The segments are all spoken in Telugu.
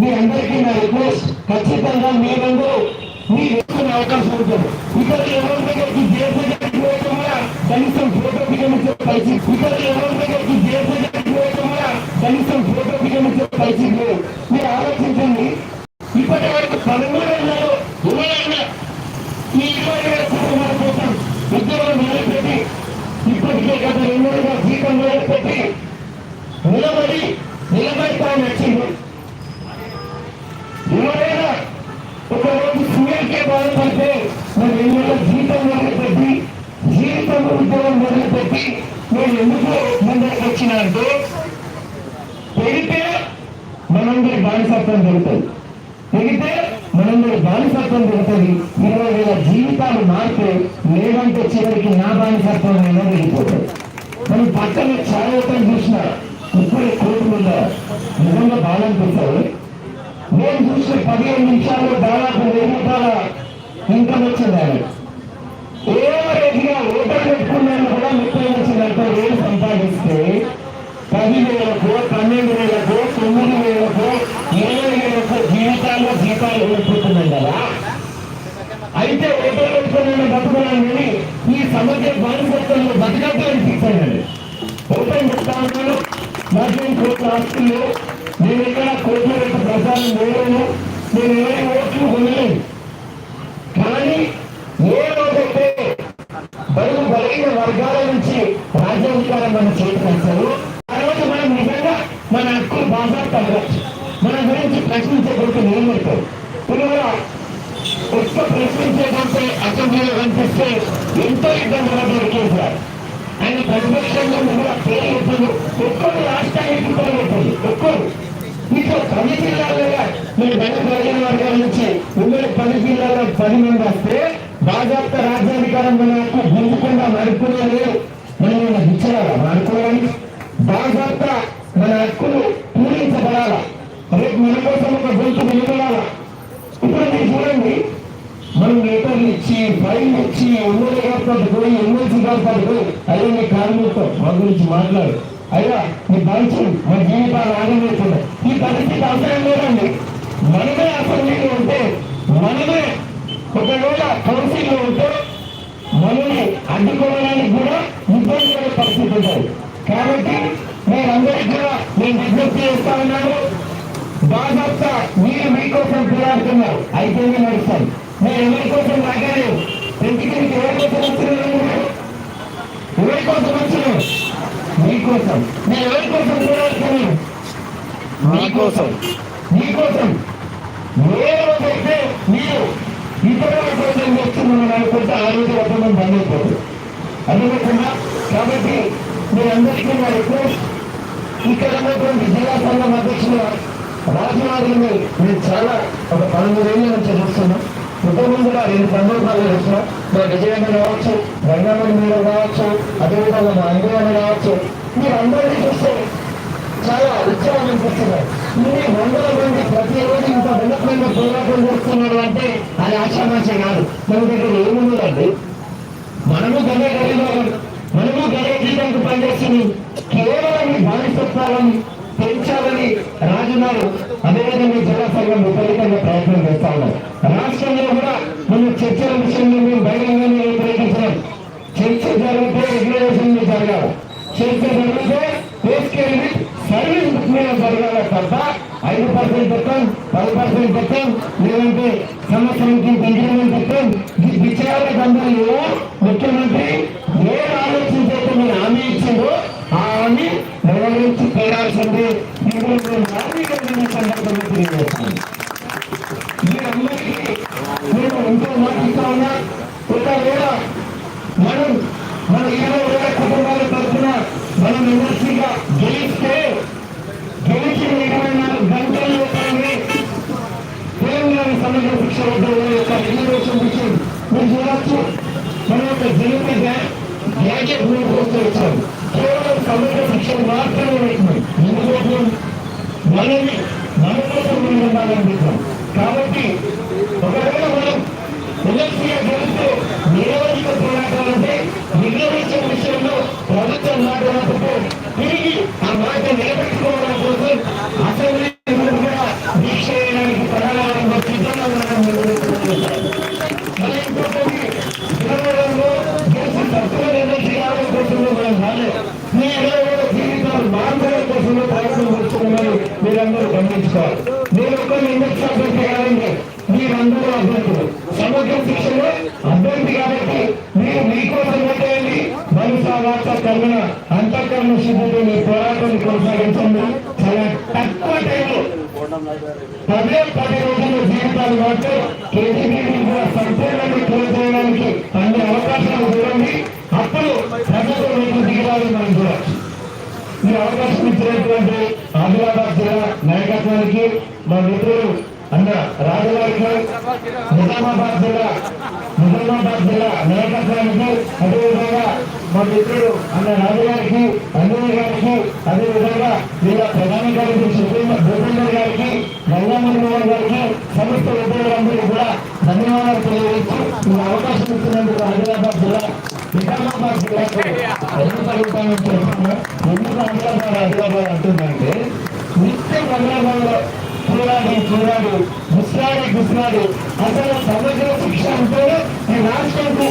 మీ అందరికీ నా రిక్వెస్ట్ ఖచ్చితంగా మీరందరూ మీ వేసుకునే అవకాశం ఉంటుంది. ఇక్కడ ఎవరి దగ్గరికి జేసీ కనీసం ఫోటో దిగమిచ్చే పరిస్థితి ఇక్కడ ఎవరి దగ్గరికి జేసీ కనీసం ఫోటో దిగమిచ్చే పరిస్థితి మీరు ఆలోచించండి. ఇప్పటి వరకు పదమూడు నెలలు ఉదయంగా ఈ ఇరవై వేల కుటుంబాల కోసం ఉద్యోగం మొదలుపెట్టి ఇప్పటికే గత రెండు నెలలుగా జీతం మొదలుపెట్టి నిలబడి నిలబడతా నచ్చింది ఎవరైనా ఒకరోజు సూర్యుడికే బాధపడితే మరి ఎన్నో జీతం మొదలుపెట్టి జీవితం ఉద్యోగం మొదలుపెట్టి నేను ఎందుకు ముందుకు వచ్చిన అంటే పెడితే మనందరి బానిసత్వం దొరుకుతుంది. పెడితే మనందరి బానిసత్వం దొరుకుతుంది. ఇరవై వేల జీవితాలు మారితే లేదంటే చివరికి నా బానిసత్వం అయినా వెళ్ళిపోతుంది మనం పక్కన ఛాయవతం చూసిన ఇప్పుడే కోర్టు మీద నిజంగా బాగా అనిపిస్తుంది నేను చూసిన పదిహేను నిమిషాల్లో దాదాపు వెయ్యి రూపాయల ఇన్కమ్ వచ్చింది ఆయన ఓటర్ కూడా ముప్పై వచ్చిందంటే వేలు సంపాదిస్తే పది వేలకు పన్నెండు వేలకు తొమ్మిది వేలకు ఇరవై వేలకు జీవితాల్లో జీతాలు వెళ్ళిపోతున్నాయి కదా. అయితే ఓటర్ పెట్టుకున్నాను బతుకున్నాను ఈ సమస్య బానిసత్వంలో బతకట్టు తీసానండి ఓపెన్ ముఖ్యాలు మరియు కోట్ల ఆస్తులు నేను ఇక్కడ కోట్ల యొక్క ప్రచారం వేయలేను నేను ఏ ఓట్లు కొనలేను కానీ ఏ రోజైతే బరువు బలైన వర్గాల నుంచి రాజ్యాధికారం మన చేతికి వచ్చారు ఆ రోజు మనం నిజంగా మన హక్కులు బాగా తగ్గచ్చు మన గురించి ప్రశ్నించే నిలబడతారు పునర ఒక్క ప్రశ్నించేటంటే చేస్తే ఎంతో ఇబ్బందులు పడ్డారు కేసీఆర్ ఆయన ప్రతిపక్షంలో కూడా పేరు ఎప్పుడు ఒక్కరు రాష్ట్రానికి పేరు పెట్టండి ఒక్కరు మీకు పది జిల్లాలుగా మీరు బయట ప్రజల వర్గాల నుంచి ఉమ్మడి పది జిల్లాలో పది మంది వస్తే భాజపా రాజ్యాధికారం మన హక్కు గుంజుకుండా నడుపుకోలేదు మనం మన ఇచ్చారా నడుపుకోవాలని భాజపా మన హక్కులు పూరించబడాలా? రేపు మన కోసం ఒక గొంతు నిలబడాలా? ఇప్పుడు మీరు చూడండి మనం లెటర్లు ఇచ్చి ఫైల్ ఇచ్చి ఎమ్మెల్యే గారి గారితో పోయి ఎమ్మెల్సీ గారి గారితో పోయి అయ్యా మీ కార్మికులతో మా గురించి మాట్లాడు. అయ్యా మీ భవిష్యత్ మా జీవితాలు ఆనందిస్తున్నాయి ఈ పరిస్థితి అవసరం లేదండి. మనమే అసెంబ్లీలో ఉంటే మనమే ఒకవేళ కౌన్సిల్లో ఉంటే మనల్ని అడ్డుకోవడానికి కూడా ఇబ్బంది పడే పరిస్థితి ఉంటుంది. కాబట్టి మీరందరికీ కూడా నేను విజ్ఞప్తి చేస్తా ఉన్నాను. దాదాపు మీరు మీకోసం పోరాడుతున్నారు. అయితే నడుస్తాను మీరు ఎవరి కోసం ఎవరి ఎవరి కోసం వచ్చినారు మీకోసం మీరు ఎవరి కోసం పోరాడుతున్నారు మీకోసం మీకోసం ఏ రోజైతే మీరు ఇతరుల కోసం చేస్తున్నామని అనుకుంటే ఆ రోజు ఒప్పందం బంద్ అయిపోతుంది కాబట్టి మీరందరికీ నా రిక్వెస్ట్ ఇక్కడ ఉన్నటువంటి జిల్లా సంఘం అధ్యక్షులు నేను చాలా ఒక పదమూడేళ్ళ నుంచి చూస్తున్నాం ఇంతకుముందు రెండు సందర్భాలు వచ్చిన మా విజయన్న కావచ్చు రంగమణి మీరు కావచ్చు అదేవిధంగా మా అంజయ్య కావచ్చు మీరు అందరినీ చూస్తే చాలా ఉత్సాహం అనిపిస్తున్నారు ఇన్ని వందల మంది ప్రతిరోజు ఇంత డెవలప్మెంట్ పోరాటం చేస్తున్నారు అంటే అది ఆశామాష కాదు. మన దగ్గర ఏముందండి? మనము గదే గరీబం మనము గదే జీతంకు పనిచేస్తుంది. కేవలం బానిసత్వాలని రాజున్నారు అదేవిధంగా జిల్లా సంఘం విపరీతంగా ప్రయత్నం చేస్తా ఉన్నారు. రాష్ట్రంలో కూడా మనం చర్చల విషయంలో మేము బహిరంగంగా వ్యతిరేకించడం చర్చ జరిగితే రెగ్యులేషన్ జరగాలి. చర్చ జరిగితే తీసుకెళ్ళి సర్వీస్ బుక్ మీద జరగాలి తప్ప ఐదు పర్సెంట్ చెప్తాం పది పర్సెంట్ చెప్తాం లేదంటే సంవత్సరానికి ఇంక్రిమెంట్ పెట్టాం. ఈ విషయాల గంధంలో ముఖ్యమంత్రి ఏ ఆలోచించే మీరు హామీ ఇచ్చిందో ఆ హామీ నెరవేర్చి తీరాల్సింది ఇప్పుడు నేను హామీ కలిగిన సందర్భంగా తెలియజేస్తాను మీరందరికీ నేను ఎంతో మాటిస్తా ఉన్నా ఒకవేళ మనం మన ఇరవై వేల కుటుంబాల తరఫున మనం ఎమ్మెల్సీగా గెలిస్తే గెలిచిన ఇరవై నాలుగు గంటల లోపలనే కేవలం సమగ్ర యొక్క రిజర్వేషన్ విషయం మీరు చూడొచ్చు మన యొక్క జీవిత వచ్చారు కేవలం సమగ్ర శిక్షణ మాత్రమే పెట్టినాయి ఎందుకోసం మనల్ని మన కోసం కాబట్టి ఒకవేళ మనం ఎలక్ట్రీగా గెలిస్తే నిరవధిక పోరాటాలంటే రిజర్వేషన్ విషయంలో ప్రభుత్వం మాట తిరిగి ఆ మాట నిలబెట్టుకోవడం గమనించుకోవాలి ఒక ఇండెక్స్ అభ్యర్థి కాదండి మీరందరూ అభ్యర్థులు. సమగ్ర శిక్షలో అభ్యర్థి కాబట్టి మీరు మీకోసం ఓటేయండి. మనసా వార్త కర్మ అంతఃకరణ శుద్ధితో మీ పోరాటాన్ని కొనసాగించండి. చాలా తక్కువ టైంలో పదే పది రోజుల జీవితాలు మాత్రం కేజీబీ కూడా సంపూర్ణంగా అన్ని అవకాశాలు చూడండి అప్పుడు ప్రజలు మీకు దిగాలి మనం చూడవచ్చు ఈ అవకాశం ఇచ్చినటువంటి ఆదిలాబాద్ జిల్లా నాయకత్వానికి మా మిత్రులు అన్న రాజుగారికి నిజామాబాద్ జిల్లా నిజామాబాద్ జిల్లా నాయకత్వానికి అదేవిధంగా మా మిత్రుడు అన్న రాజుగారికి అన్నయ్య గారికి అదేవిధంగా వీళ్ళ ప్రధాన కార్యదర్శి భూపేందర్ గారికి గంగామణి మోహన్ గారికి సమస్త ఉద్యోగులందరికీ కూడా ధన్యవాదాలు తెలియజేస్తూ ఈ అవకాశం ఇచ్చినందుకు ఆదిలాబాద్ జిల్లా నిజామాబాద్ జిల్లాకు ఎందుకు? అడుగుతానని చెప్తున్నా ఎందుకు ఆదిలాబాద్ ఆదిలాబాద్ అంటుందంటే నిత్యం చూడాలి చూడాలి అసలు సమగ్ర శిక్ష అంటే ఈ రాష్ట్రంకు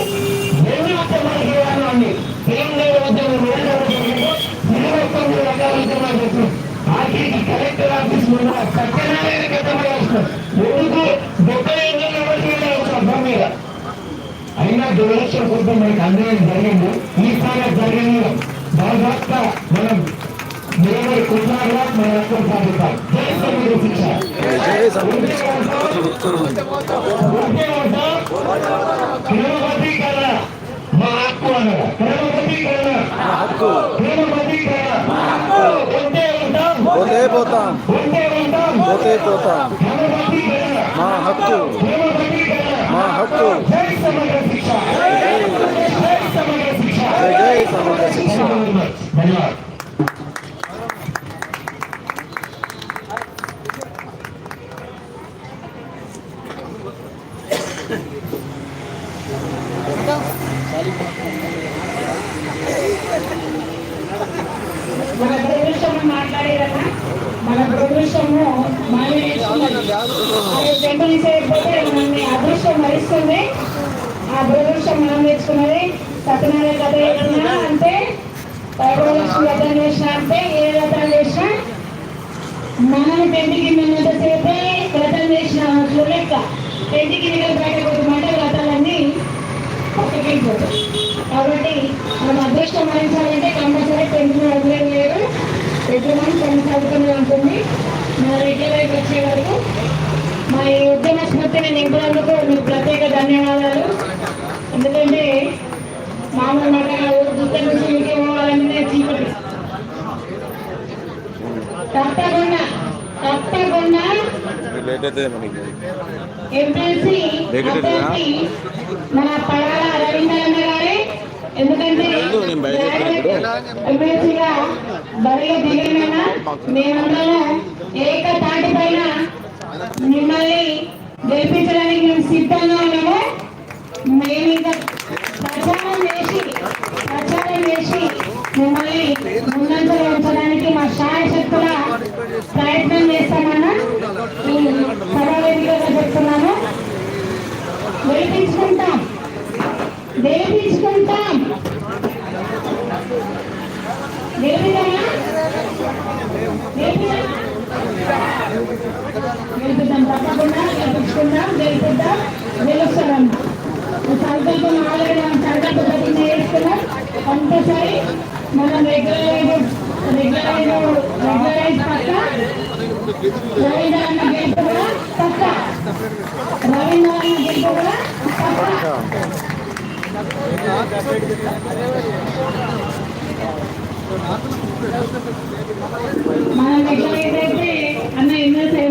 ఎన్ని ఉద్యమాలు చేయాలని తెలంగాణ ఉద్యమం ఇరవై తొమ్మిది రకాల ఉద్యమాలు చేస్తున్నాం ఆఖరికి కలెక్టర్ ఆఫీస్ సత్యనారాయణ ఎందుకు డెబ్బై ఎనిమిది రోజులు అవసరం మీద అయినా దురదృష్టం కొద్ది మనకి అన్యాయం జరిగింది ఈసారి జరిగింది. దాదాపు మనం నిలబడి కుట్రాగా మన హక్కులు సాధిస్తాం. జై సమగ్ర శిక్ష క్రమబద్ధీకరణ మా హక్కు అనగా క్రమబద్ధీకరణ హక్కు. క్రమబద్ధీకరణ ఉంటే ఉంటాం పోతే పోతాం ఉంటే ఉంటాం పోతే పోతాం క్రమబద్ధీకరణ మా హక్కు. క్రమబద్ధీకరణ మా హక్కు. జై సమగ్ర శిక్ష జై సమగ్ర శిక్ష జై జై సమగ్ర శిక్ష ధన్యవాదాలు మన దురదృష్టము మాట్లాడేదన్నా మన దురదృష్టము మాయ అదే టెంపుల్ చేయకపోతే మనల్ని అదృష్టం మరిస్తుంది ఆ దురదృష్టం మనం నేర్చుకున్నది సత్యనారాయణ కథ చేసినా అంటే పైరోలక్ష్మి వ్రతం చేసినా అంటే ఏ వ్రతం చేసినా మనం పెంటికి మేమంతసేపే వ్రతం చేసిన లెక్క పెంటికి మీద బయట కొట్టుమంటే వ్రతాలన్నీ పక్కకెళ్ళిపోతాయి కాబట్టి మనం అదృష్టం వహించాలంటే కంపల్సరీ పెంచిన వదిలేదు ఎటువంటి కొనసాగుతూనే ఉంటుంది. మన రెడ్డి వైపు వచ్చే వరకు. మా ఈ ఉద్యమ స్ఫూర్తిని నింపినందుకు మీకు ప్రత్యేక ధన్యవాదాలు. ఎందుకంటే మామూలు మాట దుఃఖం నుంచి ఇంకే పోవాలంటే చీకటి. తప్పకుండా తప్పకుండా ఎంపీసీ? అభ్యర్థి మన పడాల రవీంద్రన్న గారే. ఎందుకంటే బరిలో దిగిన మేమందరం ఏక తాటి పైన మిమ్మల్ని గెలిపించడానికి మేము సిద్ధంగా ఉన్నాము. మేము ఇక ప్రచారం చేసి ప్రచారం చేసి మిమ్మల్ని ముందంజలో ఉంచడానికి మా శాయశక్తుల ప్రయత్నం చేస్తామన్నా ఈ సభావేదికగా చెప్తున్నాను. వేపించుకుంటాం వేపించుకుంటాం గెలిపిద్దామా గెలిపిద్దామా గెలిపిద్దాం తప్పకుండా గెలిపించుకుందాం వేపిద్దాం గెలుస్తాం. సంకల్పం ఆల్రెడీ మనం సంకల్ప ప్రతిజ్ఞ చేసుకున్నాం కంపల్సరీ మనం రెగ్యులరైజ్ రెగ్యులరైజ్ రెగ్యులరైజ్ పక్క రవీంద్ర అన్న గెలుపు కూడా పక్క రవీంద్ర అన్న గెలుపు కూడా పక్క మనం రెగ్యులరైజ్ అయితే అన్న ఎన్నో చేయలేదు